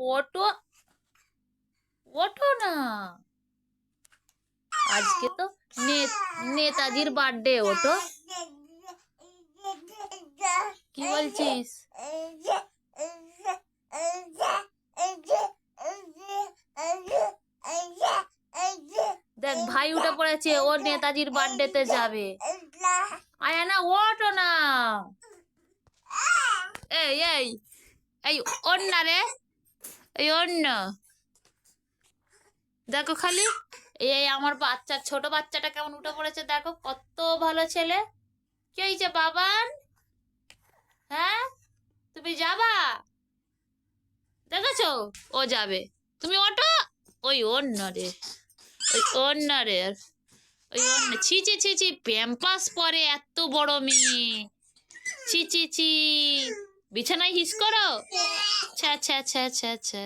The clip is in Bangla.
ওটো ওঠো না। আজকে তো নেতাজির বার্থডে ওটো কি বলছিস? দেখ, ভাই উঠে পড়েছে, ও নেতাজির বার্থডেতে যাবে। আয়া না ওঠো না। এই এই এই, অন্য রে। এই অন্য। দেখো খালি, এই আমার বাচ্চা, ছোট বাচ্চাটা কেমন উঠে পড়েছে দেখো, কত ভালো ছেলে। কি হয়েছে বাবান? হ্যাঁ? তুমি যাবা? দেখেছ? ও যাবে। তুমি অটো ওই অন্য রে। ওই অন্য রে। ওই অন্য। ছি ছি ছি ছি। প্যাম্পাস পরে এত বড় মেয়ে। ছি ছি ছি। বিছানায় হিস করো। আচ্ছা আচ্ছা আচ্ছা আচ্ছা ছ্যা